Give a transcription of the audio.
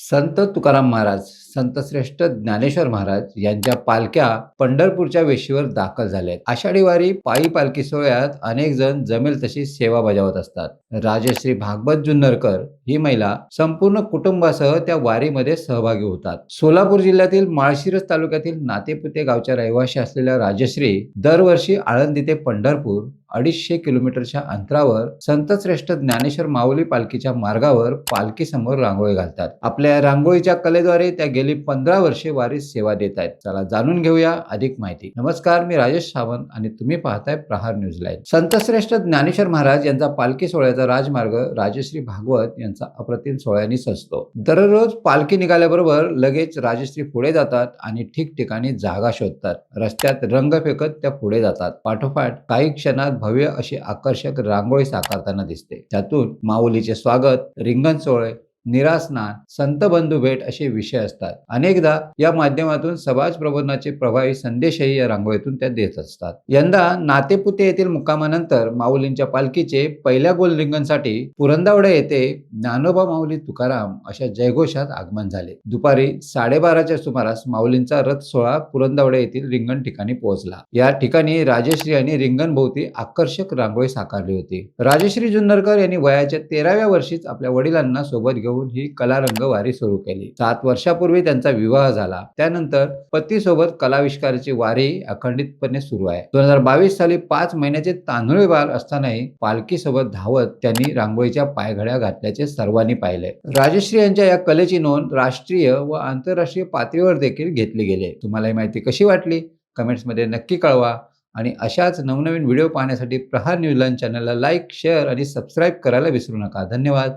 संत तुकाराम महाराज संतश्रेष्ठ ज्ञानेश्वर महाराज यांच्या पालख्या पंढरपूरच्या वेशीवर दाखल झालेत आषाढी वारी पायी पालखी सोहळ्यात अनेक जण जमेल तशी सेवा बजावत असतात. राजश्री भागवत जुन्नरकर ही महिला संपूर्ण कुटुंबासह त्या वारीमध्ये सहभागी होतात. सोलापूर जिल्ह्यातील माळशिरस तालुक्यातील नातेपुते गावच्या रहिवाशी असलेल्या राजश्री दरवर्षी आळंदी ते पंढरपूर अडीचशे किलोमीटरच्या अंतरावर संतश्रेष्ठ ज्ञानेश्वर माऊली पालखीच्या मार्गावर पालखी समोर रांगोळी घालतात. आपल्या रांगोळीच्या कलेद्वारे त्या गेली पंधरा वर्षे वारीस सेवा देत आहेत. चला जाणून घेऊया अधिक माहिती. नमस्कार मी राजेश सावंत आणि तुम्ही पाहताय प्रहार न्यूज लाईव्ह. संतश्रेष्ठ ज्ञानेश्वर महाराज यांचा पालखी सोहळ्याचा राजमार्ग राजश्री भागवत यांचा अप्रतिम सोहळ्याने सजतो. दररोज पालखी निघाल्याबरोबर लगेच राजश्री पुढे जातात आणि ठिकठिकाणी जागा शोधतात. रस्त्यात रंग फेकत त्या पुढे जातात. पाठोपाठ काही क्षणात भव्य अशी आकर्षक रांगोळी साकारताना दिसते. त्यातून माऊलीचे स्वागत रिंगण सोहळे निरासनान संत बंधू भेट असे विषय असतात. अनेकदा या माध्यमातून समाज प्रबोधनाचे प्रभावी संदेशही या रांगोळीतून त्या देत असतात. यंदा नातेपुते येथील मुक्कामानंतर माऊलींच्या पालखीचे पहिल्या गोलरिंगणसाठी पुरंदावडे येथे ज्ञानोबा माऊली तुकाराम अशा जयघोषात आगमन झाले. दुपारी साडेबाराच्या सुमारास माऊलींचा रथ सोहळा पुरंदावडे येथील रिंगण ठिकाणी पोहोचला. या ठिकाणी राजश्री यांनी रिंगण भोवती आकर्षक रांगोळी साकारली होती. राजश्री जुन्नरकर यांनी वयाच्या तेराव्या वर्षीच आपल्या वडिलांना सोबत घेऊन ही कलारंग वारी सुरू केली. सात वर्षापूर्वी त्यांचा विवाह झाला. त्यानंतर पतीसोबत कलाविष्काराची वारी अखंडितपणे सुरू आहे. दोन हजार बावीस साली पाच महिन्याचे तांदूळ बाल असतानाही पालखीसोबत धावत त्यांनी रांगोळीच्या पायघड्या घातल्याचे सर्वांनी पाहिले. राजश्री यांच्या या कलेची नोंद राष्ट्रीय व आंतरराष्ट्रीय पातळीवर देखील घेतली गेली. तुम्हाला ही माहिती कशी वाटली? कमेंट्समध्ये नक्की कळवा. आणि अशाच नवनवीन व्हिडिओ पाहण्यासाठी प्रहार न्यूझीलंड चॅनलला लाईक शेअर आणि सबस्क्राईब करायला विसरू नका. धन्यवाद.